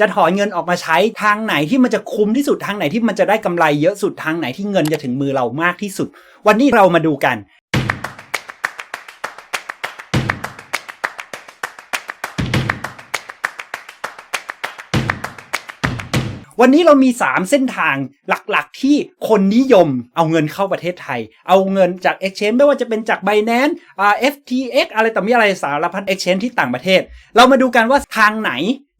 จะถอนเงินออกมาใช้ทางไหนที่มันจะคุ้มที่สุดทางไหนที่มันจะได้กำไรเยอะสุดทางไหนที่เงินจะถึงมือเรามากที่สุด วันนี้เรามาดูกันวันนี้เรามี 3 เส้นทางหลักๆ ที่คนนิยมเอาเงินเข้าประเทศไทย เอาเงินจาก Exchange ไม่ว่าจะเป็นจาก Binance FTX อะไรต่อมีอะไรสารพัด Exchange ที่ต่างประเทศ เรามาดูกันว่าทางไหน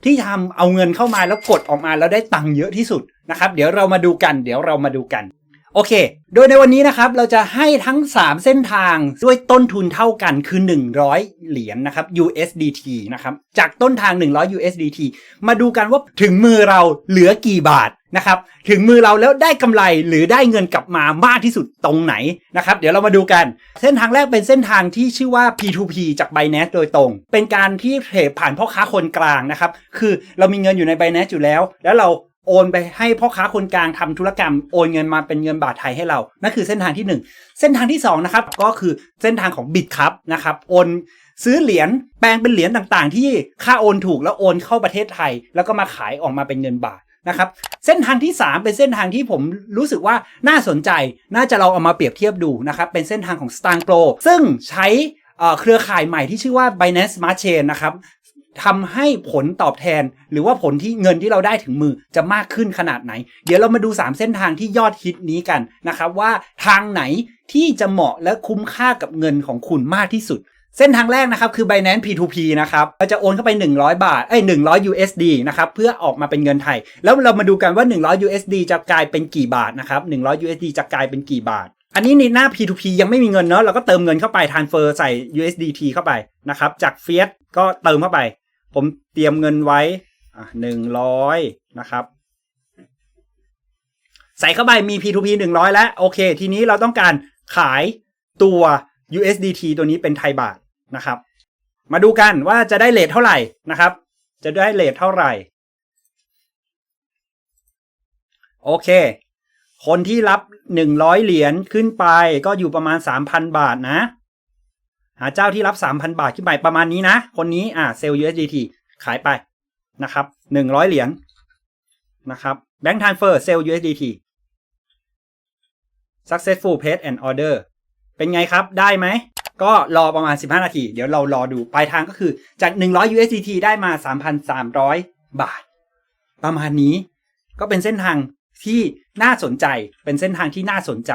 ที่ทำเอาเงินเข้ามาแล้วกดออกมาแล้วได้ตังค์เยอะที่สุดนะครับ เดี๋ยวเรามาดูกัน เดี๋ยวเรามาดูกัน โอเค โดยในวันนี้นะครับเราจะให้ทั้ง 3 เส้นทางด้วยต้นทุนเท่ากันคือ 100 เหรียญนะครับ USDT นะครับ จากต้นทาง 100 USDT มาดูกันว่าถึงมือเราเหลือกี่บาทนะครับ ถึงมือเราแล้วได้กำไรหรือได้เงินกลับมามากที่สุดตรงไหนนะครับ เดี๋ยวเรามาดูกัน เส้นทางแรกเป็นเส้นทางที่ชื่อว่า P2P จาก Binance โดยตรง เป็นการที่เทรดผ่านพ่อค้าคนกลางนะครับ คือเรามีเงินอยู่ใน Binance อยู่แล้ว แล้วเรา โอนไปให้พ่อค้าคนกลางทำธุรกรรมโอนเงินมาเป็นเงินบาทไทยให้เรา นั่นคือเส้นทางที่ 1 เส้นทางที่2นะครับก็คือเส้นทางของบิตครับนะครับโอนซื้อเหรียญแปลงเป็นเหรียญต่างๆ ที่ค่าโอนถูกแล้วโอนเข้าประเทศไทย แล้วก็มาขายออกมาเป็นเงินบาทนะครับเส้นทางที่ 3 เป็นเส้นทางที่ผมรู้สึกว่าน่าสนใจ น่าจะเราเอามาเปรียบเทียบดูนะครับเป็นเส้นทางของ s t a n g Pro ซึ่งใช้เอ่อเครือข่ายใหม่ที่ชื่อว่า Binance Smart Chain นะครับ ทำให้ผลตอบแทน หรือว่าผลที่เงินที่เราได้ถึงมือจะมากขึ้นขนาดไหน เดี๋ยวเรามาดู 3 เส้นทางที่ยอดฮิตนี้กันนะครับว่าทางไหนที่จะเหมาะและคุ้มค่ากับเงินของคุณมากที่สุด เส้นทางแรกนะครับคือ Binance P2P นะครับเราจะโอนเข้าไป 100 บาทเอ้ย100 USD นะครับเพื่อออกมาเป็นเงินไทย แล้วเรามาดูกันว่า 100 USD จะกลายเป็นกี่บาทนะครับ100 USD จะกลายเป็นกี่บาทอันนี้ในหน้า P2P ยังไม่มีเงินเนาะเราก็เติมเงินเข้าไป transfer ใส่ USDT เข้าไปนะครับ จาก Fiat ก็เติมเข้าไป ผมเตรียมเงินไว้หนึ่งร้อยนะครับ ใส่เข้าไปมี P2P หนึ่งร้อยแล้ว โอเค ทีนี้เราต้องการขายตัว USDT ตัวนี้เป็นไทยบาทนะครับ มาดูกันว่าจะได้เลทเท่าไหร่นะครับ จะได้เลทเท่าไหร่ โอเค คนที่รับหนึ่งร้อยเหรียญขึ้นไปก็อยู่ประมาณสามพันบาทนะ หาเจ้าที่รับ 3,000 บาทขึ้นไปประมาณนี้นะ คนนี้อ่าเซลล์ USDT ขายไปนะครับ100เหรียญนะครับ Bank Transfer เซลล์ USDT Successful Paid and Order เป็นไงครับได้ไหม ก็รอประมาณ 15 นาที เดี๋ยวเรารอดู ปลายทางก็คือจาก 100 USDT ได้มา 3,300 บาท ประมาณนี้ก็เป็นเส้นทางที่น่าสนใจเป็นเส้นทางที่น่าสนใจ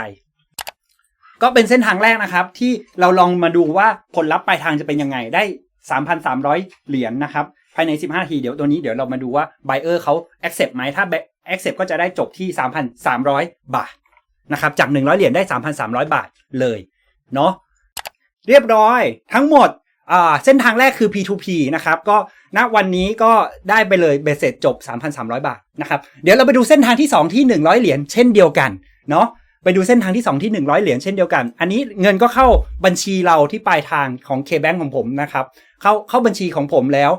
ก็เป็นเส้นทางแรกนะครับ ที่เราลองมาดูว่าผลลัพธ์ปลายทางจะเป็นยังไงได้ 3,300 เหรียญนนะครับ ภายใน 15นาทีเดี๋ยวตัวนี้เดี๋ยวเรามาดูว่า buyer เขา accept ไหมถ้า accept ก็จะได้จบที่ 3,300 บาทนะครับจาก 100 เหรียญได้ 3,300 บาทเลยเนาะเรียบร้อยทั้งหมดเส้นทางแรกคือ P2P นะครับ ก็ณวันนี้ก็ได้ไปเลยเบสเสร็จจบ 3,300 บาทนะครับ เดี๋ยวเราไปดูเส้นทางที่ 2 ที่ 100 เหรียญเช่นเดียวกันเนาะ ไปดูเส้นทางที่ 2 ที่ 100 เหรียญเช่นเดียวกัน อันนี้เงินก็เข้าบัญชีเราที่ปลายทางของ K-Bank ของผมนะครับ เข้าเข้าบัญชีของผมแล้ว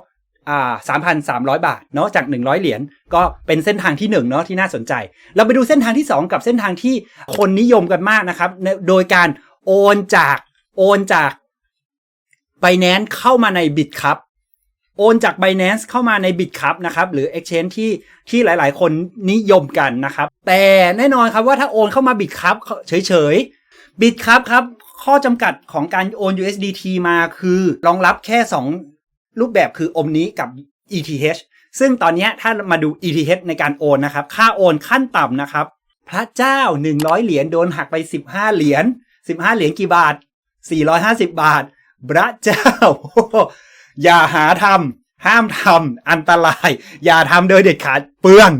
อ่า3,300บาทเนาะจาก 100 เหรียญก็เป็นเส้นทางที่1เนาะที่น่าสนใจ เราไปดูเส้นทางที่ 2 กับเส้นทางที่คนนิยมกันมากนะครับ โดยการโอนจากโอนจาก Binance เข้ามาใน Bit ครับ โอนจาก Binance เข้ามาใน Bit ครับนะครับหรือ Exchange ที่ที่หลายๆ คนนิยมกันนะครับ แต่แน่นอนครับว่าถ้าโอนเข้ามา Bit ครับเฉยๆ Bit ครับครับ ข้อจำกัดของการโอน USDT มาคือรองรับแค่ 2 รูปแบบคือ Omni กับ ETH ซึ่งตอนนี้ถ้ามาดู ETH ในการโอนนะครับ ค่าโอนขั้นต่ำนะครับ พระเจ้า 100 เหรียญโดนหักไป 15 เหรียญ15 เหรียญกี่บาท 450 บาทพระเจ้า อย่าหาทำห้ามทำอันตราย อย่าทำโดยเด็ดขาดเปลือง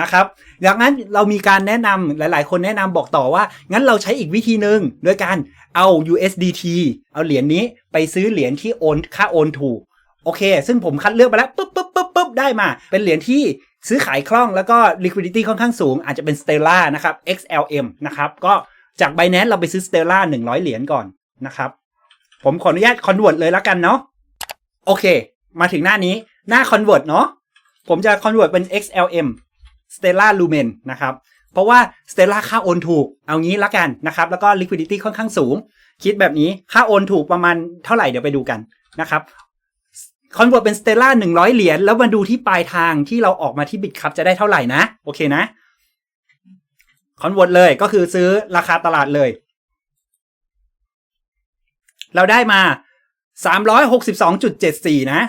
นะครับดังนั้นเรามีการแนะนำหลาย ๆ คนแนะนำบอกต่อว่า งั้นเราใช้อีกวิธีหนึ่งโดยการเอา USDT เอาเหรียญนี้ไปซื้อเหรียญที่โอนค่าโอนถูกโอเค ซึ่งผมคัดเลือกไปแล้วปุ๊บปุ๊บปุ๊บปุ๊บได้มา เป็นเหรียญที่ซื้อขายคล่องแล้วก็ liquidity ค่อนข้างสูง อาจจะเป็น Stellar นะครับ XLM นะครับ ก็จาก Binance เราไปซื้อ Stellar 100 เหรียญก่อนนะครับ ผมขออนุญาต convert เลยแล้วกันเนาะ โอเค มาถึงหน้านี้หน้า convert เนาะผมจะ convert เป็น XLM Stellar Lumen นะครับ เพราะว่า Stellar ค่าโอนถูก เอางี้ละกันนะครับ แล้วก็ liquidity ค่อนข้างสูง คิดแบบนี้ค่าโอนถูกประมาณเท่าไหร่เดี๋ยวไปดูกันนะครับคอนเวิร์ตเป็นสเตล่าหนึ่งร้อยเหรียญแล้วมาดูที่ปลายทางที่เราออกมาที่บิตคัพจะได้เท่าไหร่นะ โอเคนะคอนเวิร์ตเลยก็คือซื้อราคาตลาดเลย เราได้มา 362.74 นะ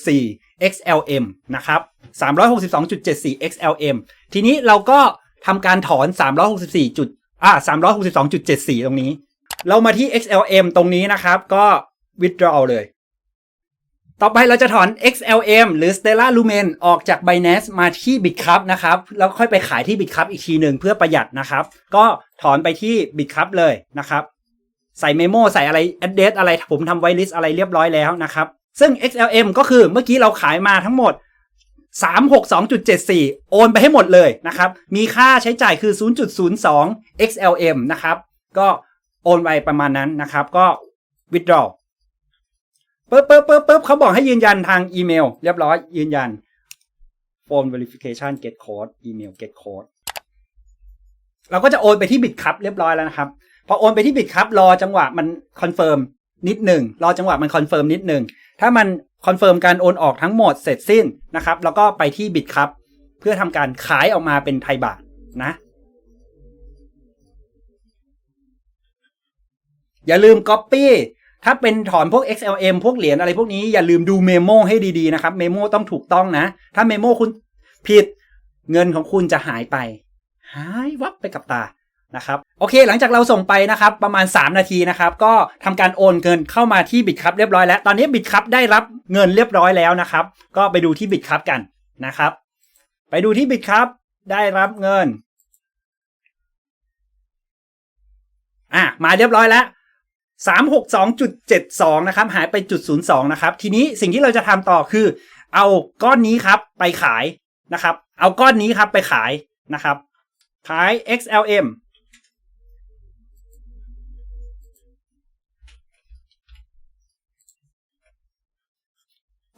362.74 XLM นะครับ 362.74 XLM ทีนี้เราก็ทำการถอน 364จุดอ่า362.74 ตรงนี้ เรามาที่ XLM ตรงนี้นะครับ ก็ withdraw เลย ต่อไปเราจะถอน XLM หรือ Stellar Lumen ออกจาก Binance มาที่ Bitcup นะครับ แล้วค่อยไปขายที่ Bitcup อีกทีหนึ่งเพื่อประหยัดนะครับ ก็ถอนไปที่ Bitcup เลยนะครับ ใส่เมโมใส่อะไร address อะไรผมทำไว้ list อะไรเรียบร้อยแล้วนะครับ ซึ่ง XLM ก็คือเมื่อกี้เราขายมาทั้งหมด 362.74 โอนไปให้หมดเลยนะครับ มีค่าใช้จ่ายคือ 0.02 XLM นะครับ ก็โอนไปประมาณนั้นนะครับ ก็ withdraw ปึ๊บปึ๊บปึ๊บปึ๊บเขาบอกให้ยืนยันทางอีเมล เรียบร้อยยืนยัน phone verification get code email get code เราก็จะโอนไปที่บิตคัพเรียบร้อยแล้วนะครับ พอโอนไปที่บิตคัพรอจังหวะมันคอนเฟิร์มนิดหนึ่งรอจังหวะมันคอนเฟิร์มนิดหนึ่งถ้ามันคอนเฟิร์มการโอนออกทั้งหมดเสร็จสิ้นนะครับ แล้วก็ไปที่บิตคัพเพื่อทำการขายออกมาเป็นไทยบาทนะ อย่าลืม Copy ถ้าเป็นถอนพวก XLM พวกเหรียญอะไรพวกนี้อย่าลืมดูเมโมให้ดีๆนะครับ เมโมต้องถูกต้องนะ ถ้าเมโมคุณผิดเงินของคุณจะหายไป หายวับไปกับตานะครับโอเค หลังจากเราส่งไปนะครับประมาณ 3 นาทีนะครับก็ทำการโอนเงินเข้ามาที่บิตคัพเรียบร้อยแล้ว ตอนนี้บิตคัพได้รับเงินเรียบร้อยแล้วนะครับ ก็ไปดูที่บิตคัพกันนะครับ ไปดูที่บิตคัพได้รับเงินอะมาเรียบร้อยแล้ว362.72นะครับหายไปจุด02นะครับทีนี้สิ่งที่เราจะทำต่อคือ เอาก้อนนี้ครับไปขายนะครับ เอาก้อนนี้ครับไปขายนะครับ ขาย XLM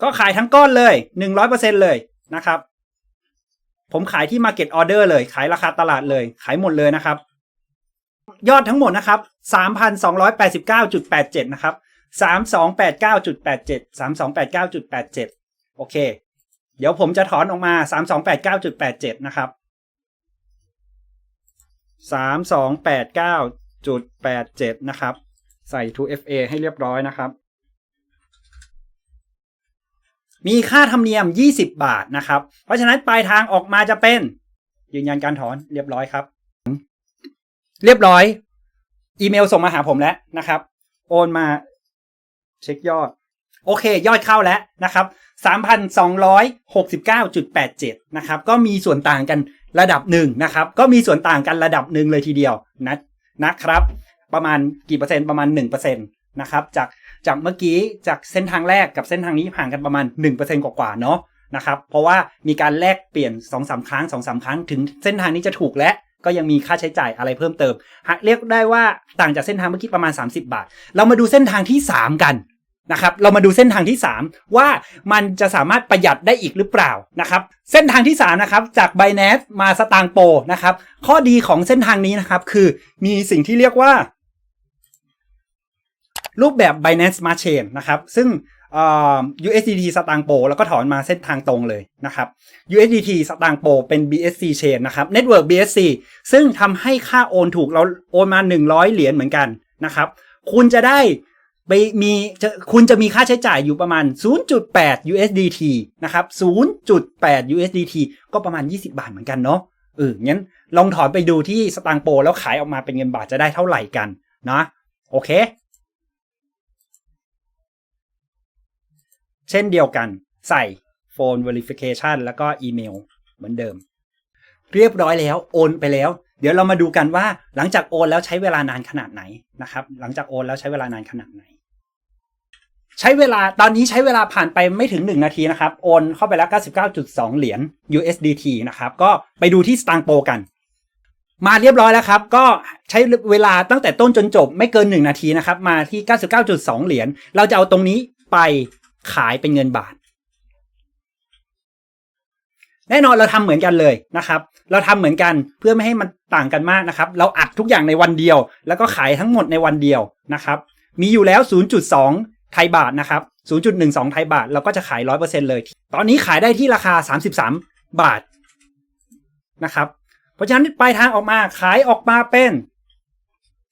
ก็ขายทั้งก้อนเลย 100%เลยนะครับ ผมขายที่ Market Order เลย ขายราคาตลาดเลย ขายหมดเลยนะครับ ยอดทั้งหมดนะครับ 3,289.87 นะครับ 3289.87 3289.87 โอเค เดี๋ยวผมจะถอนออกมา 3289.87 นะครับ 3289.87 นะครับ ใส่ 2FA ให้เรียบร้อยนะครับ มีค่าธรรมเนียม 20 บาทนะครับ เพราะฉะนั้นปลายทางออกมาจะเป็น ยืนยันการถอนเรียบร้อยครับ เรียบร้อย อีเมลส่งมาหาผมแล้วนะครับ โอนมาเช็คยอด โอเค ยอดเข้าแล้วนะครับ 3,269.87 นะครับ ก็มีส่วนต่างกัน ระดับหนึ่งนะครับ ก็มีส่วนต่างกันระดับหนึ่งเลยทีเดียวนะนะครับ ประมาณกี่เปอร์เซ็นต์ประมาณ 1%นะครับจากจากเมื่อกี้จากเส้นทางแรกกับเส้นทางนี้ห่างกันประมาณ 1%กว่าๆเนาะนะครับ เพราะว่ามีการแลกเปลี่ยน2-3ครั้ง2-3ครั้งถึงเส้นทางนี้จะถูกและก็ยังมีค่าใช้จ่ายอะไรเพิ่มเติมหากเรียกได้ว่าต่างจากเส้นทางเมื่อกี้ประมาณ 30 บาท เรามาดูเส้นทางที่ 3 กัน นะครับเรามาดูเส้นทางที่ 3 ว่ามันจะสามารถประหยัดได้อีกหรือเปล่านะครับเส้นทางที่3นะครับจาก b i n a n c e มาสตางโปนะครับข้อดีของเส้นทางนี้นะครับคือมีสิ่งที่เรียกว่า รูปแบบ Binance Smart Chain นะครับซึ่ง USDT สตางโปแล้วก็ถอนมาเส้นทางตรงเลยนะครับ USDT สตางโปเป็น BSC Chain นะครับ Network BSC ซึ่งทำให้ค่าโอนถูกเราโอนมา 100 เหรียญเหมือนกันนะครับคุณจะได้ ไปมีคุณจะมีค่าใช้จ่ายอยู่ประมาณ 0.8 USDT นะครับ 0.8 USDT ก็ประมาณ 20 บาทเหมือนกันเนาะเอองั้นลองถอนไปดูที่สตางโป แล้วขายออกมาเป็นเงินบาทจะได้เท่าไหร่กันนะโอเค เช่นเดียวกันใส่ Phone Verification แล้วก็อีเมลเหมือนเดิม เรียบร้อยแล้วโอนไปแล้ว เดี๋ยวเรามาดูกันว่าหลังจากโอนแล้วใช้เวลานานขนาดไหนนะครับ หลังจากโอนแล้วใช้เวลานานขนาดไหน ใช้เวลาตอนนี้ใช้เวลาผ่านไปไม่ถึง 1 นาทีนะครับ โอนเข้าไปแล้ว 99.2 เหรียญ USDT นะครับ ก็ไปดูที่สตางโปกัน มาเรียบร้อยแล้วครับ ก็ใช้เวลาตั้งแต่ต้นจนจบไม่เกิน 1 นาทีนะครับ มาที่ 99.2 เหรียญ เราจะเอาตรงนี้ไปขายเป็นเงินบาท แน่นอนเราทำเหมือนกันเลยนะครับ เราทำเหมือนกันเพื่อไม่ให้มันต่างกันมากนะครับ เราอัดทุกอย่างในวันเดียว แล้วก็ขายทั้งหมดในวันเดียวนะครับ มีอยู่แล้ว 0.2 ไทยบาทนะครับ 0.12 ไทยบาท เราก็จะขาย 100%เลย ตอนนี้ขายได้ที่ราคา 33 บาทนะครับ เพราะฉะนั้นปลายทางออกมาขายออกมาเป็น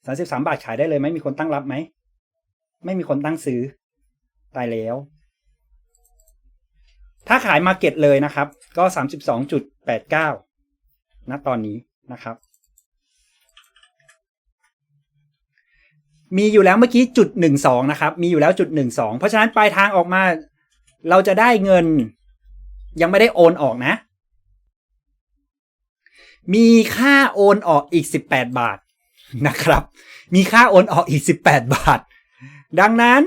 33 บาทขายได้เลยไหมมีคนตั้งรับไหม ไม่มีคนตั้งซื้อ ตายแล้ว ถ้าขายมาเก็ตเลยนะครับ ก็ 32.89ณตอนนี้นะครับ มีอยู่แล้วเมื่อกี้จุดหนึ่งสองนะครับ มีอยู่แล้วจุดหนึ่งสองเพราะฉะนั้นปลายทางออกมา เราจะได้เงิน ยังไม่ได้โอนออกนะ มีค่าโอนออกอีกสิบแปดบาทนะครับ มีค่าโอนออกอีกสิบแปดบาท ดังนั้น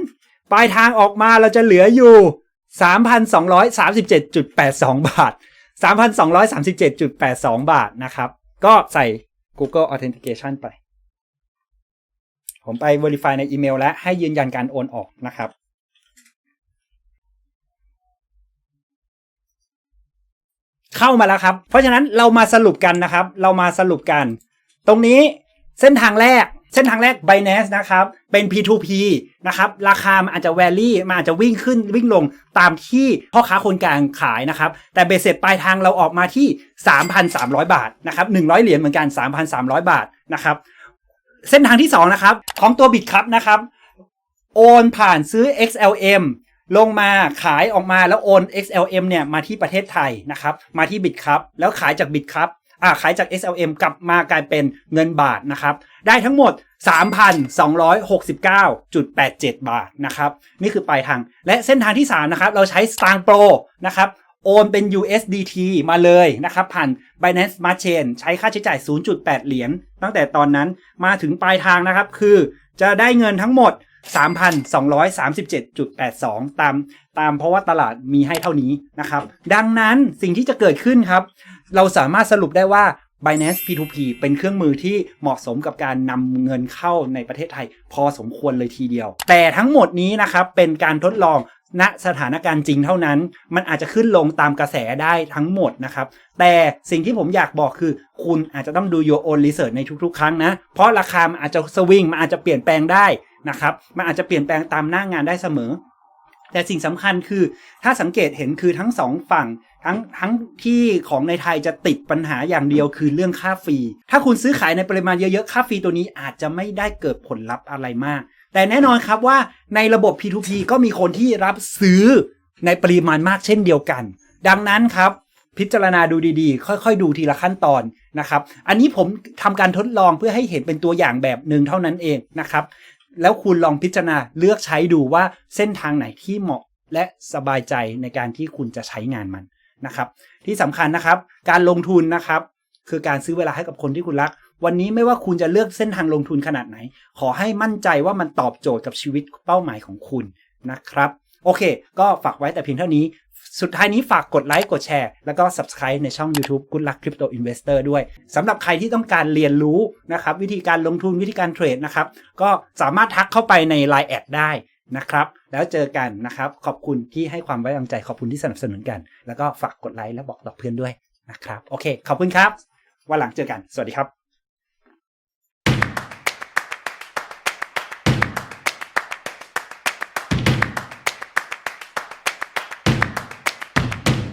ปลายทางออกมาเราจะเหลืออยู่สามพันสองร้อยสามสิบเจ็ดจุดแปดสองบาทสามพันสองร้อยสามสิบเจ็ดจุดแปดสองบาทนะครับ ก็ใส่ Google Authentication ไป ผมไป Verify ในอีเมล และให้ยืนยันการโอนออกนะครับ เข้ามาแล้วครับ เพราะฉะนั้นเรามาสรุปกันนะครับ เรามาสรุปกัน ตรงนี้เส้นทางแรกเส้นทางแรก Binance นะครับ เป็น P2P นะครับ ราคามันอาจจะแวรี่มันอาจจะวิ่งขึ้นวิ่งลงตามที่พ่อค้าคนกลางขายนะครับ แต่เบสเสร็จปลายทางเราออกมาที่ 3,300 บาทนะครับ100 เหรียญเหมือนกัน 3,300 บาทนะครับ เส้นทางที่ 2 นะครับ ของตัวบิตครับนะครับ โอนผ่านซื้อ XLM ลงมาขายออกมาแล้วโอน XLM เนี่ยมาที่ประเทศไทยนะครับ มาที่บิตครับ แล้วขายจากบิตครับอ่าขายจาก XLM กลับมากลายเป็นเงินบาทนะครับ ได้ทั้งหมด 3,269.87 บาทนะครับ นี่คือปลายทาง และเส้นทางที่ 3 นะครับ เราใช้ Stang Pro นะครับ โอนเป็น USDT มาเลยนะครับผ่าน Binance Smart Chain ใช้ค่าใช้จ่าย 0.8 เหรียญตั้งแต่ตอนนั้นมาถึงปลายทางนะครับ คือจะได้เงินทั้งหมด 3,237.82 ตามตามเพราะว่าตลาดมีให้เท่านี้นะครับ ดังนั้นสิ่งที่จะเกิดขึ้นครับ เราสามารถสรุปได้ว่า Binance P2P เป็นเครื่องมือที่เหมาะสมกับการนำเงินเข้าในประเทศไทย พอสมควรเลยทีเดียว แต่ทั้งหมดนี้นะครับเป็นการทดลองณสถานการณ์จริงเท่านั้น มันอาจจะขึ้นลงตามกระแสได้ทั้งหมดนะครับ แต่สิ่งที่ผมอยากบอกคือ คุณอาจจะต้องดู your own research ในทุกๆ ครั้งนะ เพราะราคามันอาจจะสวิง มันอาจจะเปลี่ยนแปลงได้นะครับ มันอาจจะเปลี่ยนแปลงตามหน้างานได้เสมอ แต่สิ่งสำคัญคือถ้าสังเกตเห็นคือทั้งสองฝั่ง ทั้งทั้งที่ของในไทยจะติดปัญหาอย่างเดียวคือเรื่องค่าฟรี ถ้าคุณซื้อขายในปริมาณเยอะๆ ค่าฟรีตัวนี้อาจจะไม่ได้เกิดผลลัพธ์อะไรมาก แต่แน่นอนครับว่าในระบบ P2P ก็มีคนที่รับซื้อในปริมาณมากเช่นเดียวกัน ดังนั้นครับ พิจารณาดูดีๆ ค่อยๆ ดูทีละขั้นตอนนะครับ อันนี้ผมทำการทดลองเพื่อให้เห็นเป็นตัวอย่างแบบหนึ่งเท่านั้นเองนะครับ แล้วคุณลองพิจารณาเลือกใช้ดูว่าเส้นทางไหนที่เหมาะและสบายใจในการที่คุณจะใช้งานมันนะครับ ที่สำคัญนะครับ การลงทุนนะครับ คือการซื้อเวลาให้กับคนที่คุณรัก วันนี้ไม่ว่าคุณจะเลือกเส้นทางลงทุนขนาดไหน ขอให้มั่นใจว่ามันตอบโจทย์กับชีวิตเป้าหมายของคุณนะครับ โอเค ก็ฝากไว้แต่เพียงเท่านี้ สุดท้ายนี้ฝากกดไลค์กดแชร์ แล้วก็ Subscribe ในช่อง YouTube Good Luck Crypto Investor ด้วยสำหรับใครที่ต้องการเรียนรู้นะครับวิธีการลงทุนวิธีการเทรดนะครับก็สามารถทักเข้าไปใน Line แอดได้นะครับแล้วเจอกันนะครับขอบคุณที่ให้ความไว้วางใจขอบคุณที่สนับสนุนกัน แล้วก็ฝากกดไลค์และบอกต่อเพื่อนด้วยนะครับโอเค ขอบคุณครับวันหลังเจอกัน สวัสดีครับ